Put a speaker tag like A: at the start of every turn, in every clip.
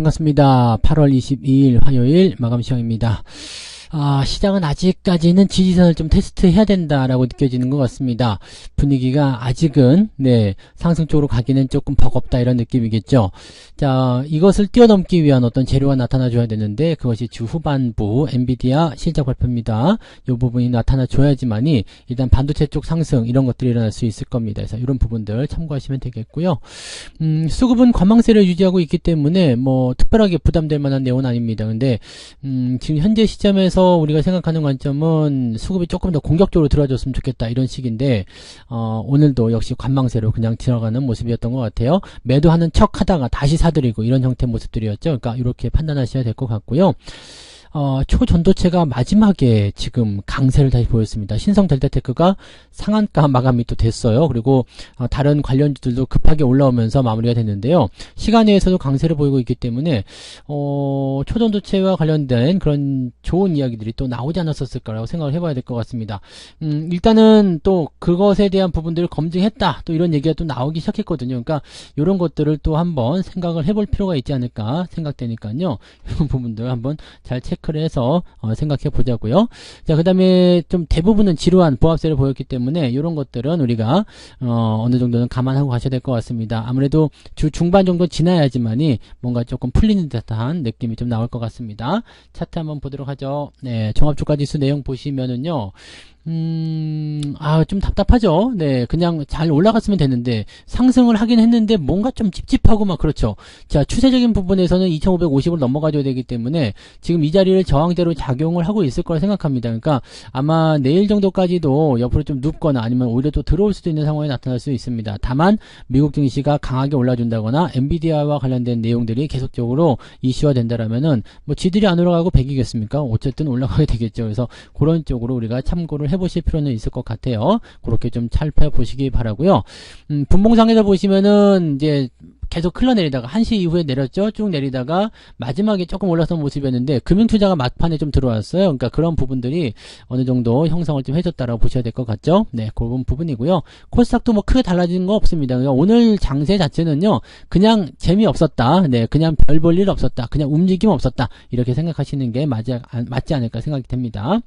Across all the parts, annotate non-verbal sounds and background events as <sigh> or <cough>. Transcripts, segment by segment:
A: 네, 반갑습니다. 8월 22일 화요일 마감 시간입니다. 아, 시장은 아직까지는 지지선을 좀 테스트해야 된다라고 느껴지는 것 같습니다. 분위기가 아직은 네 상승 쪽으로 가기는 조금 버겁다 이런 느낌이겠죠. 자, 이것을 뛰어넘기 위한 어떤 재료가 나타나줘야 되는데 그것이 주 후반부 엔비디아 실적 발표입니다. 이 부분이 나타나줘야지만이 일단 반도체 쪽 상승 이런 것들이 일어날 수 있을 겁니다. 그래서 이런 부분들 참고하시면 되겠고요. 음, 수급은 관망세를 유지하고 있기 때문에 뭐 특별하게 부담될 만한 내용은 아닙니다. 근데 음, 지금 현재 시점에서 우리가 생각하는 관점은 수급이 조금 더 공격적으로 들어와줬으면 좋겠다 이런 식인데 어, 오늘도 역시 관망세로 그냥 들어가는 모습이었던 것 같아요. 매도하는 척 하다가 다시 사들이고 이런 형태 모습들이었죠. 그러니까 이렇게 판단하셔야 될 것 같고요. 어, 초전도체가 마지막에 지금 강세를 다시 보였습니다. 신성 델타테크가 상한가 마감이 또 됐어요. 그리고 어, 다른 관련주들도 급하게 올라오면서 마무리가 됐는데요. 시간 내에서도 강세를 보이고 있기 때문에 어, 초전도체와 관련된 그런 좋은 이야기들이 또 나오지 않았었을까라고 생각을 해봐야 될 것 같습니다. 음, 일단은 또 그것에 대한 부분들을 검증했다. 또 이런 얘기가 또 나오기 시작했거든요. 그러니까 이런 것들을 또 한번 생각을 해볼 필요가 있지 않을까 생각되니까요. <laughs> 이런 부분들 한번 잘 체크 체크를 해서 어, 생각해 보자고요. 자, 그 다음에 좀 대부분은 지루한 보합세를 보였기 때문에 이런 것들은 우리가 어, 어느 정도는 감안하고 가셔야 될 것 같습니다. 아무래도 주 중반 정도 지나야지만이 뭔가 조금 풀리는 듯한 느낌이 좀 나올 것 같습니다. 차트 한번 보도록 하죠. 네, 종합주가지수 내용 보시면은요. 음, 아, 좀 답답하죠? 네, 그냥 잘 올라갔으면 되는데, 상승을 하긴 했는데, 뭔가 좀 찝찝하고 막 그렇죠. 자, 추세적인 부분에서는 2550을 넘어가줘야 되기 때문에, 지금 이 자리를 저항대로 작용을 하고 있을 거라 생각합니다. 그러니까, 아마 내일 정도까지도 옆으로 좀 눕거나 아니면 오히려 또 들어올 수도 있는 상황이 나타날 수 있습니다. 다만, 미국 증시가 강하게 올라준다거나, 엔비디아와 관련된 내용들이 계속적으로 이슈화 된다라면은, 뭐, 지들이 안 올라가고 100이겠습니까? 어쨌든 올라가게 되겠죠. 그래서, 그런 쪽으로 우리가 참고를 해보 실 필요는 있을 것 같아요. 그렇게 좀 살펴보시기 바라고요. 음, 분봉상에서 보시면은 이제 계속 흘러내리다가 1시 이후에 내렸죠. 쭉 내리다가 마지막에 조금 올라선 모습이었는데 금융투자가 막판에 좀 들어왔어요. 그러니까 그런 부분들이 어느 정도 형성을 좀 해줬다라고 보셔야 될 것 같죠. 네, 그런 부분이고요. 코스닥도 뭐 크게 달라진 거 없습니다. 그러니까 오늘 장세 자체는요. 그냥 재미없었다. 네, 그냥 별 볼 일 없었다. 그냥 움직임 없었다. 이렇게 생각하시는 게 맞지 않을까 생각이 됩니다.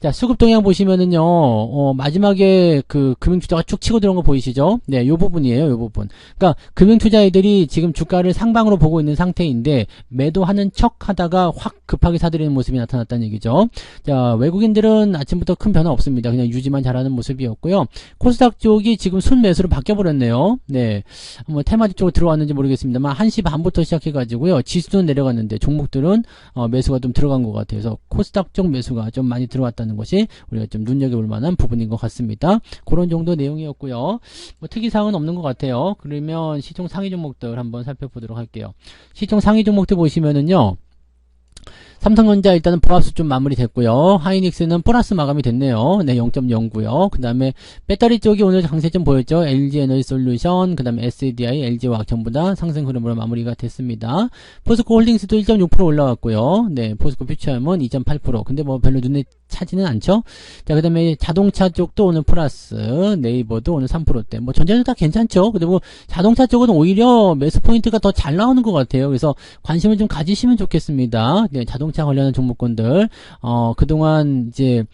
A: 자, 수급 동향 보시면은요, 어, 마지막에 그 금융투자가 쭉 치고 들어온 거 보이시죠? 네, 요 부분이에요, 요 부분. 그러니까 금융투자애들이 지금 주가를 상방으로 보고 있는 상태인데, 매도하는 척 하다가 확 급하게 사들이는 모습이 나타났다는 얘기죠. 자, 외국인들은 아침부터 큰 변화 없습니다. 그냥 유지만 잘하는 모습이었고요. 코스닥 쪽이 지금 순매수로 바뀌어버렸네요. 네. 뭐, 테마지 쪽으로 들어왔는지 모르겠습니다만, 1시 반부터 시작해가지고요. 지수는 내려갔는데, 종목들은, 어, 매수가 좀 들어간 것 같아요. 그래서 코스닥 쪽 매수가 좀 많이 들어왔다는 있다는 것이 우리가 좀 눈여겨볼 만한 부분인 것 같습니다. 그런 정도 내용이었고요. 뭐 특이사항은 없는 것 같아요. 그러면 시총 상위 종목들 한번 살펴보도록 할게요. 시총 상위 종목들 보시면은요. 삼성전자 일단은 보합수 좀 마무리됐고요. 하이닉스는 플러스 마감이 됐네요. 네, 0.09요. 그 다음에 배터리 쪽이 오늘 장세 좀 보였죠. LG 에너지 솔루션, 그 다음에 SDI, LG화학 전부 다 상승 흐름으로 마무리가 됐습니다. 포스코 홀딩스도 1.6% 올라왔고요. 네, 포스코 퓨처엠은 2.8%. 근데 뭐 별로 눈에 차지는 않죠. 자, 그 다음에 자동차 쪽도 오늘 플러스, 네이버도 오늘 3%대. 뭐 전자도 다 괜찮죠. 그리고 뭐 자동차 쪽은 오히려 매수 포인트가 더 잘 나오는 것 같아요. 그래서 관심을 좀 가지시면 좋겠습니다. 네, 자동차 관련한 종목군들, 어, 그동안 이제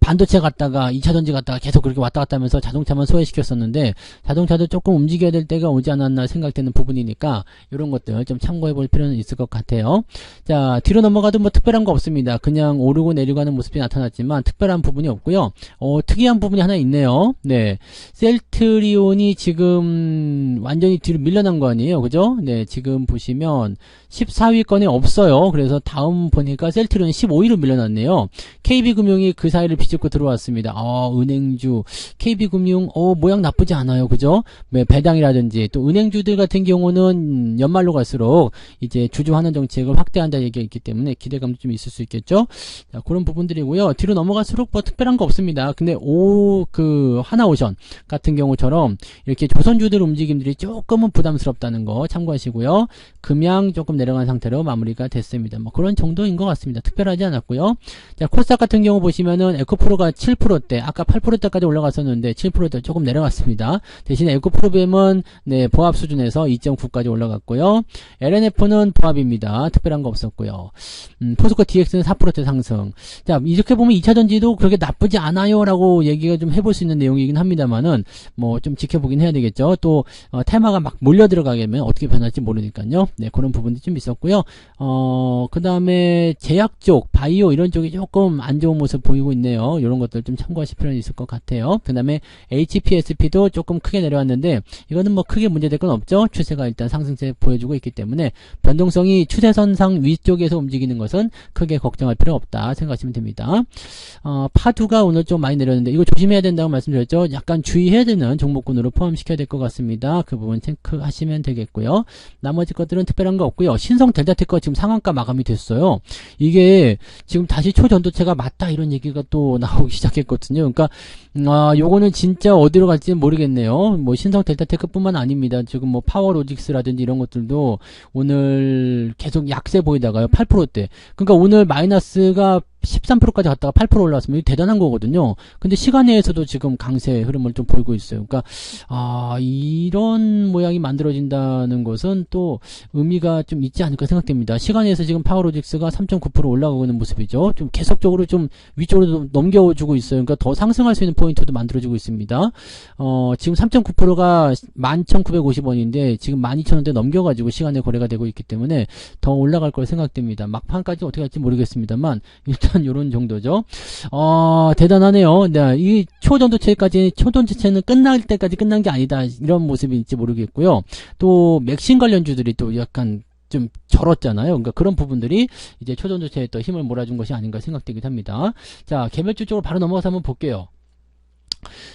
A: 반도체 갔다가 2차 전지 갔다가 계속 그렇게 왔다 갔다 하면서 자동차만 소외시켰었는데 자동차도 조금 움직여야 될 때가 오지 않았나 생각되는 부분이니까 이런 것들 좀 참고해 볼 필요는 있을 것 같아요. 자 뒤로 넘어가도 뭐 특별한 거 없습니다. 그냥 오르고 하는 모습이 나타났지만 특별한 부분이 없고요. 어, 특이한 부분이 하나 있네요. 네 셀트리온이 지금 완전히 뒤로 밀려난 거 아니에요. 그죠? 네 지금 보시면 14위권에 없어요. 그래서 다음 보니까 셀트리온이 15위로 밀려났네요. KB금융이 그 사이를 비집고 들어왔습니다. 어, 은행주, KB금융, 어, 모양 나쁘지 않아요. 그죠? 네, 배당이라든지 또 은행주들 같은 경우는 연말로 갈수록 이제 주주환원 정책을 확대한다 얘기가 있기 때문에 기대감도 좀 있을 수 있겠죠? 자, 그런 부분들이고요. 뒤로 넘어갈수록 뭐 특별한 거 없습니다. 근데 오, 그, 하나오션 같은 경우처럼 이렇게 조선주들 움직임들이 조금은 부담스럽다는 거 참고하시고요. 금양 조금 내려간 상태로 마무리가 됐습니다. 뭐 그런 정도인 것 같습니다. 특별하지 않았고요. 자, 코스닥 같은 경우 보시면은 에코 에코프로가 7%대, 아까 8%대까지 올라갔었는데 7%대 조금 내려갔습니다. 대신에 에코프로비엠은 네, 보합 수준에서 2.9까지 올라갔고요. LNF는 보합입니다. 특별한 거 없었고요. 음, 포스코 DX는 4%대 상승. 자, 이렇게 보면 2차전지도 그렇게 나쁘지 않아요라고 얘기가 좀 해볼 수 있는 내용이긴 합니다만은 뭐 좀 지켜보긴 해야 되겠죠. 또 어, 테마가 막 몰려 들어가게 되면 어떻게 변할지 모르니까요. 네, 그런 부분도 좀 있었고요. 어, 그 다음에 제약 쪽, 바이오 이런 쪽이 조금 안 좋은 모습 보이고 있네요. 이런 것들 좀 참고하실 필요는 있을 것 같아요. 그 다음에 HPSP도 조금 크게 내려왔는데 이거는 뭐 크게 문제될 건 없죠. 추세가 일단 상승세 보여주고 있기 때문에 변동성이 추세선상 위쪽에서 움직이는 것은 크게 걱정할 필요 없다 생각하시면 됩니다. 어, 파두가 오늘 좀 많이 내렸는데 이거 조심해야 된다고 말씀드렸죠. 약간 주의해야 되는 종목군으로 포함시켜야 될 것 같습니다. 그 부분 체크하시면 되겠고요. 나머지 것들은 특별한 거 없고요. 신성 델타테크가 지금 상한가 마감이 됐어요. 이게 지금 다시 초전도체가 맞다 이런 얘기가 또 나오기 시작했거든요. 그러니까 아, 요거는 진짜 어디로 갈지는 모르겠네요. 뭐 신성 델타테크뿐만 아닙니다. 지금 뭐 파워로직스라든지 이런 것들도 오늘 계속 약세 보이다가요. 8%대. 그러니까 오늘 마이너스가 13%까지 갔다가 8% 올라왔으면 대단한 거거든요. 근데 시간 내에서도 지금 강세 흐름을 좀 보이고 있어요. 그러니까 아 이런 모양이 만들어진다는 것은 또 의미가 좀 있지 않을까 생각됩니다. 시간에서 지금 파워로직스가 3.9% 올라가고 있는 모습이죠. 좀 계속적으로 좀 위쪽으로 좀 넘겨주고 있어요. 그러니까 더 상승할 수 있는 포인트도 만들어지고 있습니다. 어 지금 3.9%가 11,950원인데 지금 12,000원대 넘겨가지고 시간에 거래가 되고 있기 때문에 더 올라갈 걸 생각됩니다. 막판까지 어떻게 할지 모르겠습니다만 일단 요런 정도죠. 어, 대단하네요. 네, 이 초전도체까지, 초전도체는 끝날 때까지 끝난 게 아니다. 이런 모습일지 모르겠고요. 또, 맥신 관련주들이 또 약간 좀 절었잖아요. 그러니까 그런 부분들이 이제 초전도체에 또 힘을 몰아준 것이 아닌가 생각되기도 합니다. 자, 개별주 쪽으로 바로 넘어가서 한번 볼게요.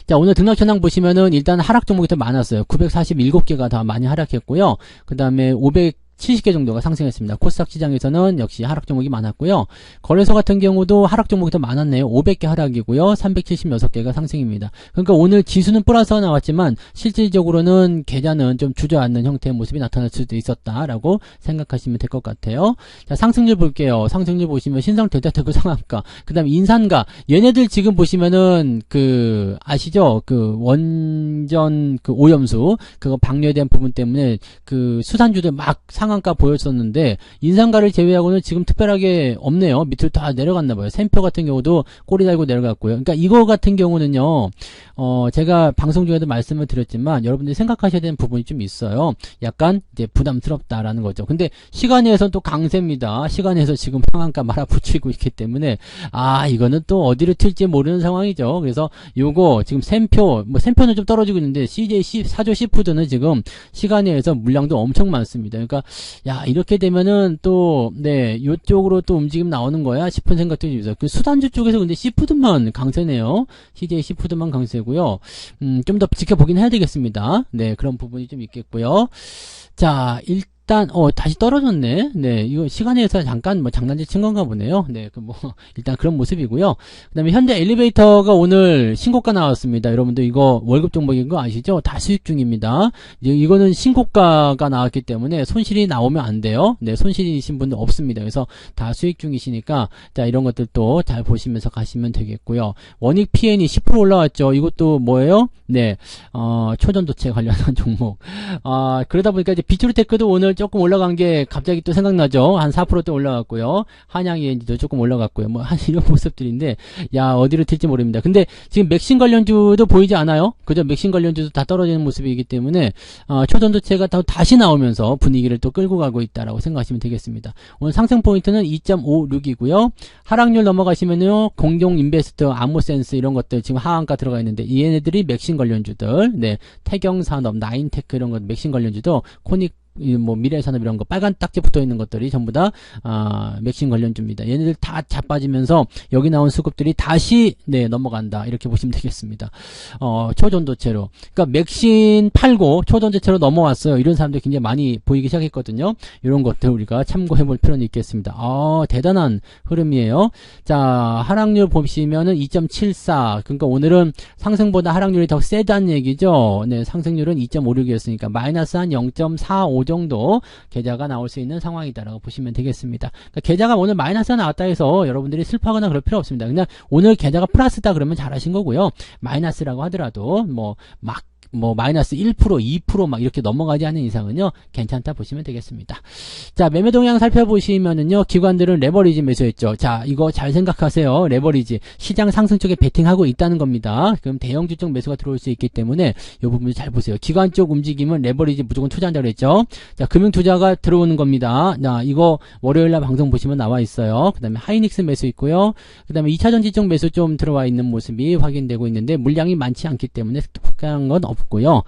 A: 자, 오늘 등락천왕 보시면은 일단 하락 종목이 더 많았어요. 947개가 다 많이 하락했고요. 그 다음에 500 70개 정도가 상승했습니다. 코스닥 시장에서는 역시 하락 종목이 많았고요. 거래소 같은 경우도 하락 종목이 더 많았네요. 500개 하락이고요. 376개가 상승입니다. 그러니까 오늘 지수는 플러스가 나왔지만 실질적으로는 계좌는 좀 주저앉는 형태의 모습이 나타날 수도 있었다라고 생각하시면 될 것 같아요. 자, 상승률 볼게요. 상승률 보시면 신성 델타테크 상한가, 그 다음에 인산가 얘네들 지금 보시면은 그 아시죠? 그 원전 그 오염수 그거 방류에 대한 부분 때문에 그 수산주들 막 상 한가 보였었는데 인상가를 제외하고는 지금 특별하게 없네요. 밑으로 다 내려갔나 봐요. 샘표 같은 경우도 꼬리 달고 내려갔고요. 그러니까 이거 같은 경우는요. 어 제가 방송 중에도 말씀을 드렸지만 여러분들이 생각하셔야 되는 부분이 좀 있어요. 약간 이제 부담스럽다라는 거죠. 근데 시간에선 또 강세입니다. 시간에서 지금 상한가 말아붙이고 있기 때문에 아 이거는 또 어디로 튈지 모르는 상황이죠. 그래서 요거 지금 샘표 뭐 샘표는 좀 떨어지고 있는데 CJ 사조 시푸드는 지금 시간에서 물량도 엄청 많습니다. 그러니까 야 이렇게 되면은 또네 요쪽으로 또 움직임 나오는 거야 싶은 생각도 좀 있어요. 그 수단주 쪽에서 근데 시푸드만 강세네요. CJ 시푸드만 강세고요. 음, 좀 더 지켜보긴 해야 되겠습니다. 네 그런 부분이 좀 있겠고요. 자 일단 일단 어 다시 떨어졌네. 네, 이거 시간에서 잠깐 뭐 장난질 친 건가 보네요. 네, 그 뭐 <laughs> 일단 그런 모습이고요. 그다음에 현대 엘리베이터가 오늘 신고가 나왔습니다. 여러분들 이거 월급 종목인 거 아시죠? 다 수익 중입니다. 이거는 신고가가 나왔기 때문에 손실이 나오면 안 돼요. 네, 손실이신 분들 없습니다. 그래서 다 수익 중이시니까 자 이런 것들도 잘 보시면서 가시면 되겠고요. 원익 PN이 10% 올라왔죠. 이것도 뭐예요? 네, 어 초전도체 관련한 <laughs> 종목. 아 그러다 보니까 이제 비트루테크도 오늘 조금 올라간 게 갑자기 또 생각나죠. 한 4%대 올라갔고요. 한양 ENG도 조금 올라갔고요. 뭐 <laughs> 한 이런 모습들인데 야 어디로 튈지 모릅니다. 근데 지금 맥신 관련주도 보이지 않아요? 그죠? 맥신 관련주도 다 떨어지는 모습이기 때문에 어, 초전도체가 다, 다시 나오면서 분위기를 또 끌고 가고 있다라고 생각하시면 되겠습니다. 오늘 상승 포인트는 2.56이고요. 하락률 넘어가시면요. 공동 인베스터, 암호센스 이런 것들 지금 하한가 들어가 있는데 얘네들이 맥신 관련주들, 네, 태경산업, 나인테크 이런 것 맥신 관련주도 코닉 이 뭐 미래산업 이런 거 빨간 딱지 붙어 있는 것들이 전부 다 아, 맥신 관련주입니다. 얘네들 다 자빠지면서 여기 나온 수급들이 다시 네 넘어간다 이렇게 보시면 되겠습니다. 어, 초전도체로 그러니까 맥신 팔고 초전도체로 넘어왔어요. 이런 사람들 굉장히 많이 보이기 시작했거든요. 이런 것들 우리가 참고해볼 필요는 있겠습니다. 아 대단한 흐름이에요. 자 하락률 보시면은 2.74 그러니까 오늘은 상승보다 하락률이 더 세다는 얘기죠. 네 상승률은 2.56이었으니까 마이너스 한 0.45 정도 계좌가 나올 수 있는 상황이다라고 보시면 되겠습니다. 그러니까 계좌가 오늘 마이너스가 나왔다 해서 여러분들이 슬퍼하거나 그럴 필요 없습니다. 그냥 오늘 계좌가 플러스다 그러면 잘하신 거고요. 마이너스라고 하더라도 뭐 막 뭐 마이너스 1%, 2%막 이렇게 넘어가지 않는 이상은요 괜찮다 보시면 되겠습니다. 자 매매 동향 살펴보시면은요 기관들은 레버리지 매수했죠. 자 이거 잘 생각하세요. 레버리지 시장 상승 쪽에 베팅하고 있다는 겁니다. 그럼 대형주 쪽 매수가 들어올 수 있기 때문에 이 부분 잘 보세요. 기관 쪽 움직임은 레버리지 무조건 투자한다고 그랬죠. 자 금융 투자가 들어오는 겁니다. 자 이거 월요일 날 방송 보시면 나와 있어요. 그 다음에 하이닉스 매수 있고요. 그 다음에 2차 전지 쪽 매수 좀 들어와 있는 모습이 확인되고 있는데 물량이 많지 않기 때문에 특별한 건 없고 요.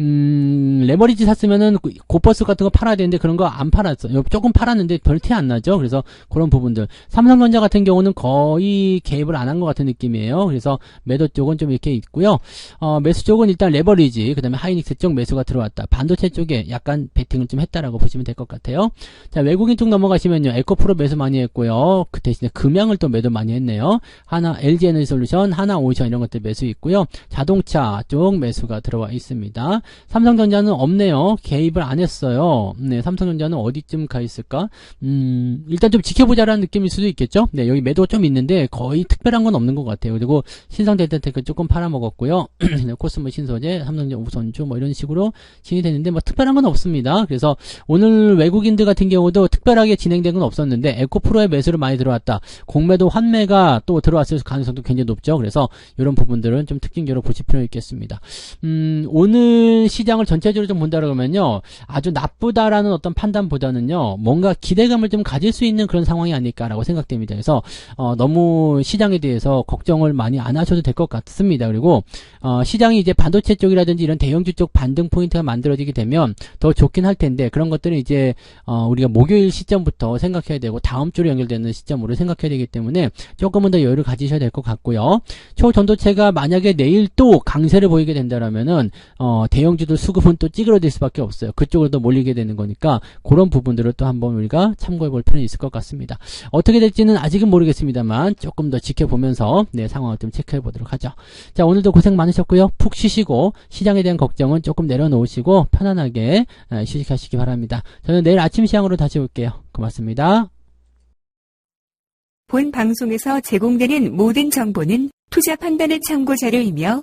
A: 음, 레버리지 샀으면은 그 고퍼스 같은 거 팔아야 되는데 그런 거 안 팔았어 요. 조금 팔았는데 별 티 안 나죠. 그래서 그런 부분들. 삼성전자 같은 경우는 거의 개입을 안 한 것 같은 느낌이에요. 그래서 매도 쪽은 좀 이렇게 있고요. 어, 매수 쪽은 일단 레버리지, 그 다음에 하이닉스 쪽 매수가 들어왔다. 반도체 쪽에 약간 베팅을 좀 했다라고 보시면 될 것 같아요. 자, 외국인 쪽 넘어가시면요. 에코프로 매수 많이 했고요. 그 대신에 금양을 또 매도 많이 했네요. 하나 LG 에너지 솔루션, 하나 오션 이런 것들 매수 있고요. 자동차 쪽 매수가 들어와 있습니다. 삼성전자는 없네요. 개입을 안 했어요. 네, 삼성전자는 어디쯤 가 있을까? 음, 일단 좀 지켜보자라는 느낌일 수도 있겠죠? 네, 여기 매도 좀 있는데 거의 특별한 건 없는 것 같아요. 그리고 신성데이터테크 조금 팔아먹었고요. <clears throat> 코스모 신소재, 삼성전자 우선주 뭐 이런 식으로 진행이 됐는데 뭐 특별한 건 없습니다. 그래서 오늘 외국인들 같은 경우도 특별하게 진행된 건 없었는데 에코프로의 매수를 많이 들어왔다. 공매도 환매가 또 들어왔을 가능성도 굉장히 높죠. 그래서 이런 부분들은 좀 특징적으로 보실 필요 있겠습니다. 음, 오늘 시장을 전체적으로 좀 본다 그러면요. 아주 나쁘다라는 어떤 판단보다는요. 뭔가 기대감을 좀 가질 수 있는 그런 상황이 아닐까라고 생각됩니다. 그래서 어, 너무 시장에 대해서 걱정을 많이 안 하셔도 될 것 같습니다. 그리고 어, 시장이 이제 반도체 쪽이라든지 이런 대형주 쪽 반등 포인트가 만들어지게 되면 더 좋긴 할 텐데 그런 것들은 이제 어, 우리가 목요일 시점부터 생각해야 되고 다음 주로 연결되는 시점으로 생각해야 되기 때문에 조금은 더 여유를 가지셔야 될 것 같고요. 초전도체가 만약에 내일 또 강세를 보이게 된다 라면은 어, 대형주들 수급은 또 찌그러질 수밖에 없어요. 그쪽으로 더 몰리게 되는 거니까 그런 부분들을 또 한번 우리가 참고해 볼 필요는 있을 것 같습니다. 어떻게 될지는 아직은 모르겠습니다만 조금 더 지켜보면서 내 상황을 좀 체크해 보도록 하죠. 자 오늘도 고생 많으셨고요. 푹 쉬시고 시장에 대한 걱정은 조금 내려놓으시고 편안하게 에, 휴식하시기 바랍니다. 저는 내일 아침 시향으로 다시 올게요. 고맙습니다.
B: 본 방송에서 제공되는 모든 정보는 투자 판단의 참고 자료이며